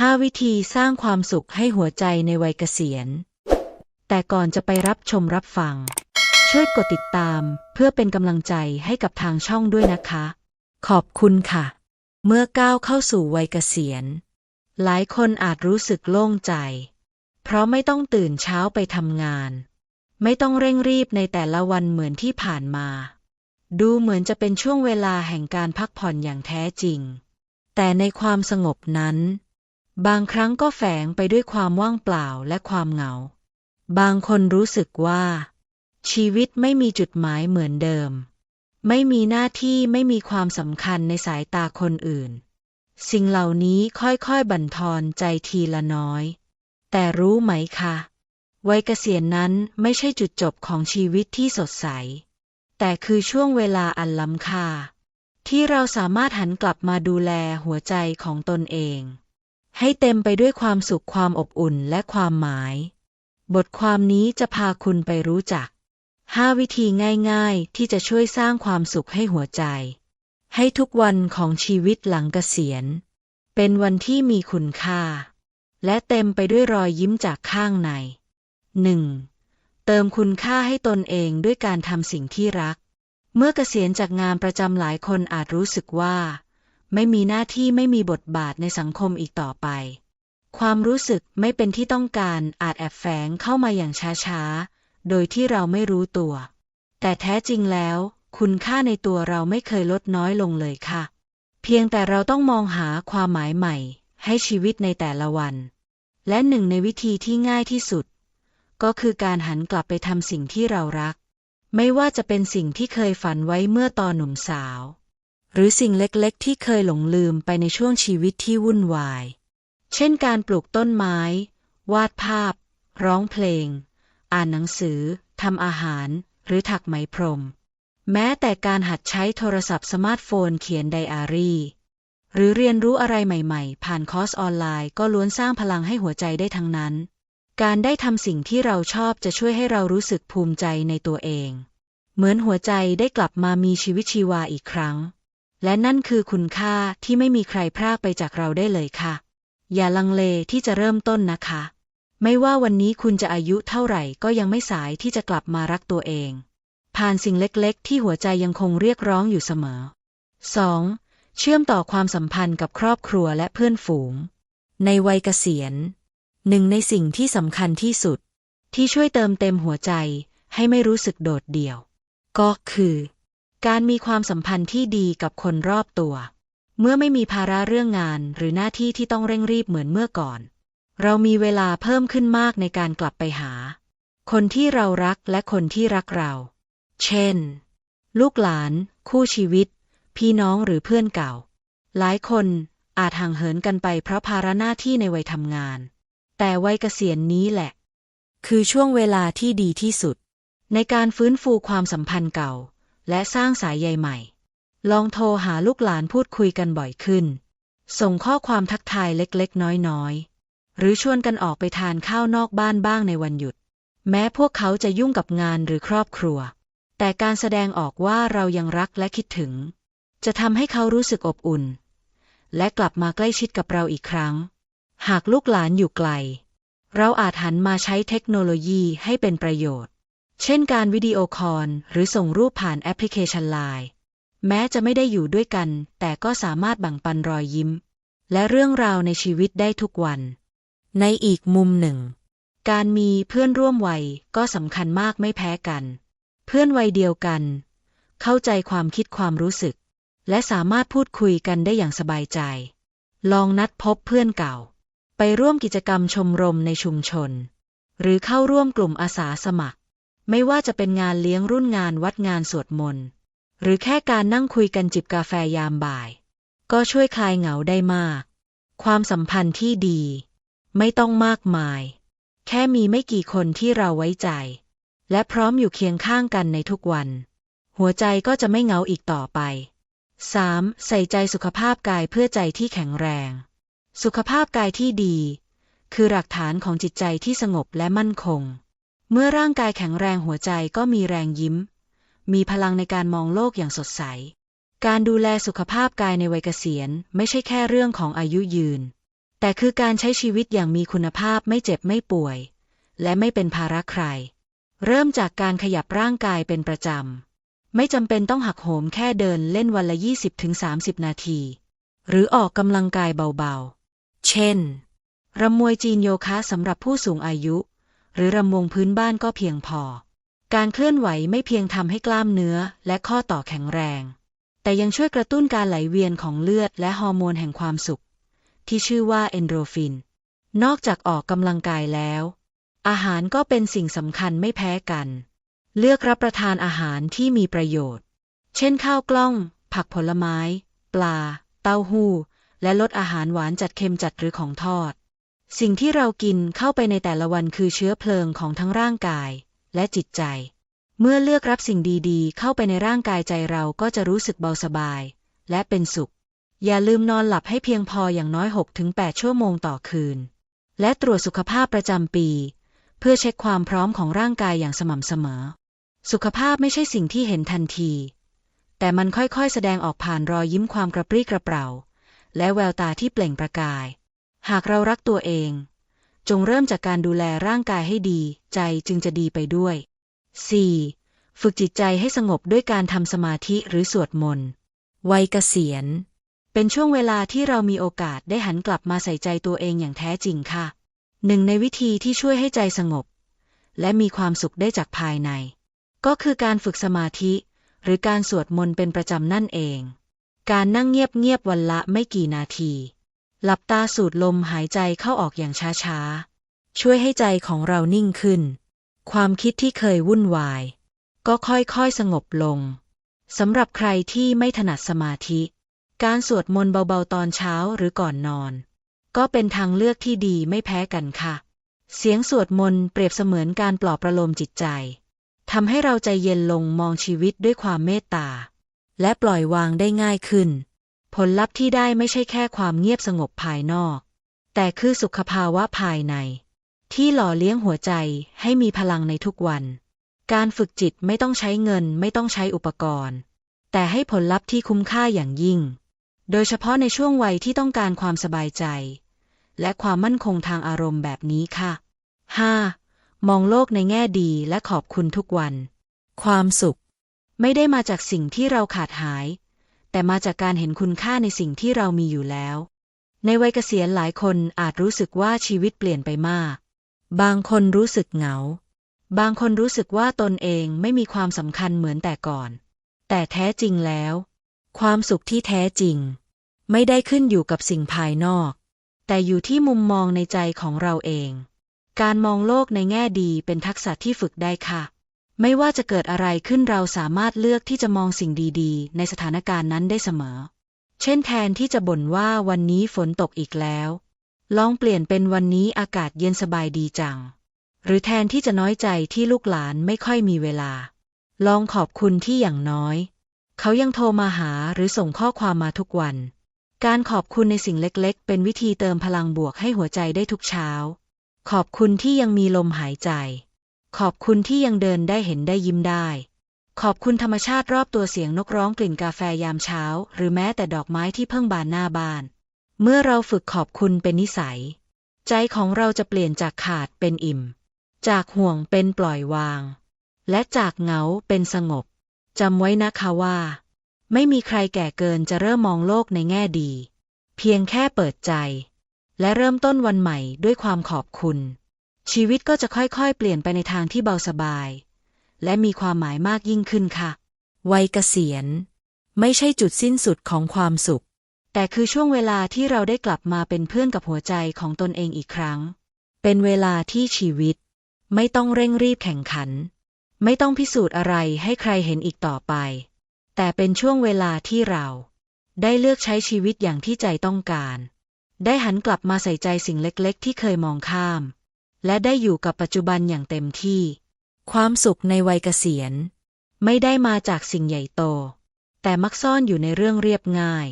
5 วิธีสร้างความสุขให้หัวใจในวัยเกษียณ แต่ก่อนจะไปรับชมรับฟัง ช่วยกดติดตามเพื่อเป็นกำลังใจให้กับทางช่องด้วยนะคะ ขอบคุณค่ะ เมื่อก้าวเข้าสู่วัยเกษียณ หลายคนอาจรู้สึกโล่งใจ เพราะไม่ต้องตื่นเช้าไปทำงาน ไม่ต้องเร่งรีบในแต่ละวันเหมือนที่ผ่านมา ดูเหมือนจะเป็นช่วงเวลาแห่งการพักผ่อนอย่างแท้จริง แต่ในความสงบนั้น บางครั้งก็แฝงไปด้วยความว่างเปล่าและความเหงา บางคนรู้สึกว่า ชีวิตไม่มีจุดหมายเหมือนเดิม ไม่มีหน้าที่ไม่มีความสำคัญในสายตาคนอื่น สิ่งเหล่านี้ค่อยๆบั่นทอนใจทีละน้อย แต่รู้ไหมคะวัยเกษียณนั้นไม่ใช่จุดจบของชีวิตที่สดใส แต่คือช่วงเวลาอันล้ำค่า ที่เราสามารถหันกลับมาดูแลหัวใจของตนเอง ให้เต็มไปด้วยความสุขความอบอุ่นและความหมาย บทความนี้จะพาคุณไปรู้จัก 5 วิธีง่ายๆ ที่จะช่วยสร้างความสุขให้หัวใจ ให้ทุกวันของชีวิตหลังเกษียณ เป็นวันที่มีคุณค่า และเต็มไปด้วยรอยยิ้มจากข้างใน 1. เติมคุณค่าให้ตนเองด้วยการทำสิ่งที่รัก เมื่อเกษียณจากงานประจำหลายคนอาจรู้สึกว่า ไม่มีหน้าที่ไม่มีบทบาทในสังคมอีกต่อไป ความรู้สึกไม่เป็นที่ต้องการอาจแอบแฝงเข้ามาอย่างช้าๆ โดยที่เราไม่รู้ตัว แต่แท้จริงแล้ว คุณค่าในตัวเราไม่เคยลดน้อยลงเลยค่ะ เพียงแต่เราต้องมองหาความหมายใหม่ ให้ชีวิตในแต่ละวัน และหนึ่งในวิธีที่ง่ายที่สุด ก็คือการหันกลับไปทำสิ่งที่เรารัก ไม่ว่าจะเป็นสิ่งที่เคยฝันไว้เมื่อตอนหนุ่มสาว หรือสิ่งเล็กๆ ที่เคยหลงลืมไปในช่วงชีวิตที่วุ่นวาย เช่นการปลูกต้นไม้ วาดภาพ ร้องเพลง อ่านหนังสือทำอาหาร หรือถักไหมพรม แม้แต่การหัดใช้โทรศัพท์สมาร์ทโฟนเขียนไดอารี่ หรือเรียนรู้อะไรใหม่ๆ ผ่านคอร์สออนไลน์ก็ล้วนสร้างพลังให้หัวใจได้ทั้งนั้น การได้ทำสิ่งที่เราชอบจะช่วยให้เรารู้สึกภูมิใจในตัวเอง เหมือนหัวใจได้กลับมามีชีวิตชีวาอีกครั้ง และนั่นคือคุณค่าที่ไม่มีใครพรากไปจากเราได้เลยค่ะ อย่าลังเลที่จะเริ่มต้นนะคะ ไม่ว่าวันนี้คุณจะอายุเท่าไหร่ก็ยังไม่สายที่จะกลับมารักตัวเอง ผ่านสิ่งเล็กๆ ที่หัวใจยังคงเรียกร้องอยู่เสมอ 2. เชื่อมต่อความสัมพันธ์กับครอบครัวและเพื่อนฝูง ในวัยเกษียณ หนึ่งในสิ่งที่สำคัญที่สุด ที่ช่วยเติมเต็มหัวใจให้ไม่รู้สึกโดดเดี่ยว ก็คือ การมีความสัมพันธ์ที่ดีกับคนรอบตัว เมื่อไม่มีภาระเรื่องงานหรือหน้าที่ที่ต้องเร่งรีบเหมือนเมื่อก่อน เรามีเวลาเพิ่มขึ้นมากในการกลับไปหา คนที่เรารักและคนที่รักเรา เช่น ลูกหลาน คู่ชีวิต พี่น้องหรือเพื่อนเก่า หลายคนอาจห่างเหินกันไปเพราะภาระหน้าที่ในวัยทำงาน แต่วัยเกษียณนี้แหละ คือช่วงเวลาที่ดีที่สุด ในการฟื้นฟูความสัมพันธ์เก่า และสร้างสายใยใหม่ ลองโทรหาลูกหลานพูดคุยกันบ่อยขึ้น ส่งข้อความทักทายเล็กๆ น้อยๆ หรือชวนกันออกไปทานข้าวนอกบ้านบ้างในวันหยุด แม้พวกเขาจะยุ่งกับงานหรือครอบครัว แต่การแสดงออกว่าเรายังรักและคิดถึง จะทำให้เขารู้สึกอบอุ่น และกลับมาใกล้ชิดกับเราอีกครั้ง หากลูกหลานอยู่ไกล เราอาจหันมาใช้เทคโนโลยีให้เป็นประโยชน์ เช่นการวิดีโอคอลหรือส่งรูปผ่านแอปพลิเคชันไลน์แม้จะไม่ได้อยู่ด้วยกัน แต่ก็สามารถแบ่งปันรอยยิ้ม และเรื่องราวในชีวิตได้ทุกวัน ในอีกมุมหนึ่ง การมีเพื่อนร่วมวัยก็สำคัญมากไม่แพ้กัน เพื่อนวัยเดียวกัน เข้าใจความคิดความรู้สึก และสามารถพูดคุยกันได้อย่างสบายใจ ลองนัดพบเพื่อนเก่า ไปร่วมกิจกรรมชมรมในชุมชน หรือเข้าร่วมกลุ่มอาสาสมัคร ไม่ว่าจะเป็นงานเลี้ยงรุ่นงานวัดงานสวดมนต์หรือแค่การนั่งคุยกันจิบกาแฟยามบ่าย ก็ช่วยคลายเหงาได้มาก ความสัมพันธ์ที่ดี ไม่ต้องมากมาย แค่มีไม่กี่คนที่เราไว้ใจ และพร้อมอยู่เคียงข้างกันในทุกวัน หัวใจก็จะไม่เหงาอีกต่อไป 3. ใส่ใจสุขภาพกายเพื่อใจที่แข็งแรง สุขภาพกายที่ดี คือหลักฐานของจิตใจที่สงบและมั่นคง เมื่อร่างกายแข็งแรงหัวใจก็มีแรงยิ้ม มีพลังในการมองโลกอย่างสดใส การดูแลสุขภาพกายในวัยเกษียณ ไม่ใช่แค่เรื่องของอายุยืน แต่คือการใช้ชีวิตอย่างมีคุณภาพไม่เจ็บไม่ป่วย และไม่เป็นภาระใคร เริ่มจากการขยับร่างกายเป็นประจำ ไม่จำเป็นต้องหักโหมแค่เดินเล่นวันละ 20-30 นาที หรือออกกำลังกายเบาๆ เช่นรำมวยจีนโยคะสำหรับผู้สูงอายุ หรือรำวงพื้นบ้านก็เพียงพอ การเคลื่อนไหวไม่เพียงทำให้กล้ามเนื้อและข้อต่อแข็งแรง แต่ยังช่วยกระตุ้นการไหลเวียนของเลือดและฮอร์โมนแห่งความสุข ที่ชื่อว่าเอนโดรฟิน นอกจากออกกำลังกายแล้ว อาหารก็เป็นสิ่งสำคัญไม่แพ้กัน เลือกรับประทานอาหารที่มีประโยชน์ เช่นข้าวกล้อง ผักผลไม้ ปลา เต้าหู้ และลดอาหารหวานจัดเค็มจัดหรือของทอด สิ่งที่เรากินเข้าไปในแต่ละวันคือเชื้อเพลิงของทั้งร่างกายและจิตใจ เมื่อเลือกรับสิ่งดีๆ เข้าไปในร่างกายใจเราก็จะรู้สึกเบาสบาย และเป็นสุข อย่าลืมนอนหลับให้เพียงพออย่างน้อย 6-8 ชั่วโมงต่อคืน และตรวจสุขภาพประจำปี เพื่อเช็คความพร้อมของร่างกายอย่างสม่ำเสมอ สุขภาพไม่ใช่สิ่งที่เห็นทันที แต่มันค่อยๆ แสดงออกผ่านรอยยิ้มความกระปรี้กระเปร่า และแววตาที่เปล่งประกาย หากเรารักตัวเอง จงเริ่มจากการดูแลร่างกายให้ดี ใจจึงจะดีไปด้วย 4. ฝึกจิตใจให้สงบด้วยการทำสมาธิหรือสวดมนต์วัยเกษียณ เป็นช่วงเวลาที่เรามีโอกาสได้หันกลับมาใส่ใจตัวเองอย่างแท้จริงค่ะ หนึ่งในวิธีที่ช่วยให้ใจสงบ และมีความสุขได้จากภายใน ก็คือการฝึกสมาธิ หรือการสวดมนต์เป็นประจำนั่นเอง การนั่งเงียบๆวันละไม่กี่นาที หลับตาสูดลมหายใจเข้าออกอย่างช้าๆ ช่วยให้ใจของเรานิ่งขึ้น ความคิดที่เคยวุ่นวาย ก็ค่อยๆสงบลงสำหรับใครที่ไม่ถนัดสมาธิ การสวดมนต์เบาๆตอนเช้าหรือก่อนนอน ก็เป็นทางเลือกที่ดีไม่แพ้กันค่ะ เสียงสวดมนต์เปรียบเสมือนการปลอบประโลมจิตใจทำให้เราใจเย็นลงมองชีวิตด้วยความเมตตา และปล่อยวางได้ง่ายขึ้น ผลลัพธ์ที่ได้ไม่ใช่แค่ความเงียบสงบภายนอก แต่คือสุขภาวะภายใน ที่หล่อเลี้ยงหัวใจให้มีพลังในทุกวัน การฝึกจิตไม่ต้องใช้เงินไม่ต้องใช้อุปกรณ์ แต่ให้ผลลัพธ์ที่คุ้มค่าอย่างยิ่ง โดยเฉพาะในช่วงวัยที่ต้องการความสบายใจ และความมั่นคงทางอารมณ์แบบนี้ค่ะ 5. มองโลกในแง่ดีและขอบคุณทุกวัน ความสุข ไม่ได้มาจากสิ่งที่เราขาดหาย แต่มาจากการเห็นคุณค่าในสิ่งที่เรามีอยู่แล้ว ในวัยเกษียณหลายคนอาจรู้สึกว่าชีวิตเปลี่ยนไปมาก บางคนรู้สึกเหงา บางคนรู้สึกว่าตนเองไม่มีความสำคัญเหมือนแต่ก่อน แต่แท้จริงแล้ว ความสุขที่แท้จริง ไม่ได้ขึ้นอยู่กับสิ่งภายนอก แต่อยู่ที่มุมมองในใจของเราเอง การมองโลกในแง่ดีเป็นทักษะที่ฝึกได้ค่ะ ไม่ว่าจะเกิดอะไรขึ้นเราสามารถเลือกที่จะมองสิ่งดีๆ ในสถานการณ์นั้นได้เสมอ เช่นแทนที่จะบ่นว่าวันนี้ฝนตกอีกแล้ว ลองเปลี่ยนเป็นวันนี้อากาศเย็นสบายดีจัง หรือแทนที่จะน้อยใจที่ลูกหลานไม่ค่อยมีเวลา ลองขอบคุณที่อย่างน้อย เขายังโทรมาหาหรือส่งข้อความมาทุกวัน การขอบคุณในสิ่งเล็กๆ เป็นวิธีเติมพลังบวกให้หัวใจได้ทุกเช้า ขอบคุณที่ยังมีลมหายใจ ขอบคุณที่ยังเดินได้เห็นได้ยิ้มได้ ขอบคุณธรรมชาติรอบตัวเสียงนกร้องกลิ่นกาแฟยามเช้า หรือแม้แต่ดอกไม้ที่เพิ่งบานหน้าบาน เมื่อเราฝึกขอบคุณเป็นนิสัย ใจของเราจะเปลี่ยนจากขาดเป็นอิ่ม จากห่วงเป็นปล่อยวาง และจากเหงาเป็นสงบจำไว้นะคะว่า ไม่มีใครแก่เกินจะเริ่มมองโลกในแง่ดี เพียงแค่เปิดใจ และเริ่มต้นวันใหม่ด้วยความขอบคุณ ชีวิตก็จะค่อยๆ เปลี่ยนไปในทางที่เบาสบาย และมีความหมายมากยิ่งขึ้นค่ะ วัยเกษียณ ไม่ใช่จุดสิ้นสุดของความสุข แต่คือช่วงเวลาที่เราได้กลับมาเป็นเพื่อนกับหัวใจของตนเองอีกครั้ง เป็นเวลาที่ชีวิต ไม่ต้องเร่งรีบแข่งขัน ไม่ต้องพิสูจน์อะไรให้ใครเห็นอีกต่อไป แต่เป็นช่วงเวลาที่เรา ได้เลือกใช้ชีวิตอย่างที่ใจต้องการ ได้หันกลับมาใส่ใจสิ่งเล็กๆ ที่เคยมองข้าม และได้อยู่กับปัจจุบันอย่างเต็มที่ ความสุขในวัยเกษียณ ไม่ได้มาจากสิ่งใหญ่โต แต่มักซ่อนอยู่ในเรื่องเรียบง่าย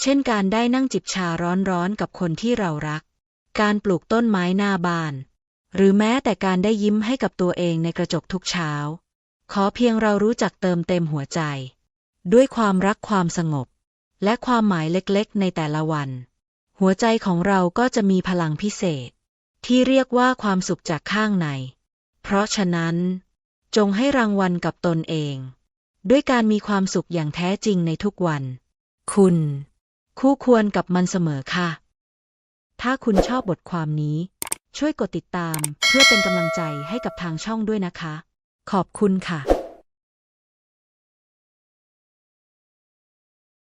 เช่นการได้นั่งจิบชาร้อนๆกับคนที่เรารัก การปลูกต้นไม้หน้าบ้าน หรือแม้แต่การได้ยิ้มให้กับตัวเองในกระจกทุกเช้า ขอเพียงเรารู้จักเติมเต็มหัวใจ ด้วยความรักความสงบ และความหมายเล็กๆ ในแต่ละวัน หัวใจของเราก็จะมีพลังพิเศษ ที่เรียกว่าความสุขจากข้างใน เพราะฉะนั้น จงให้รางวัลกับตนเอง ด้วยการมีความสุขอย่างแท้จริงในทุกวัน คุณ คู่ควรกับมันเสมอค่ะ ถ้าคุณชอบบทความนี้ ช่วยกดติดตามเพื่อเป็นกำลังใจให้กับทางช่องด้วยนะคะ ขอบคุณค่ะ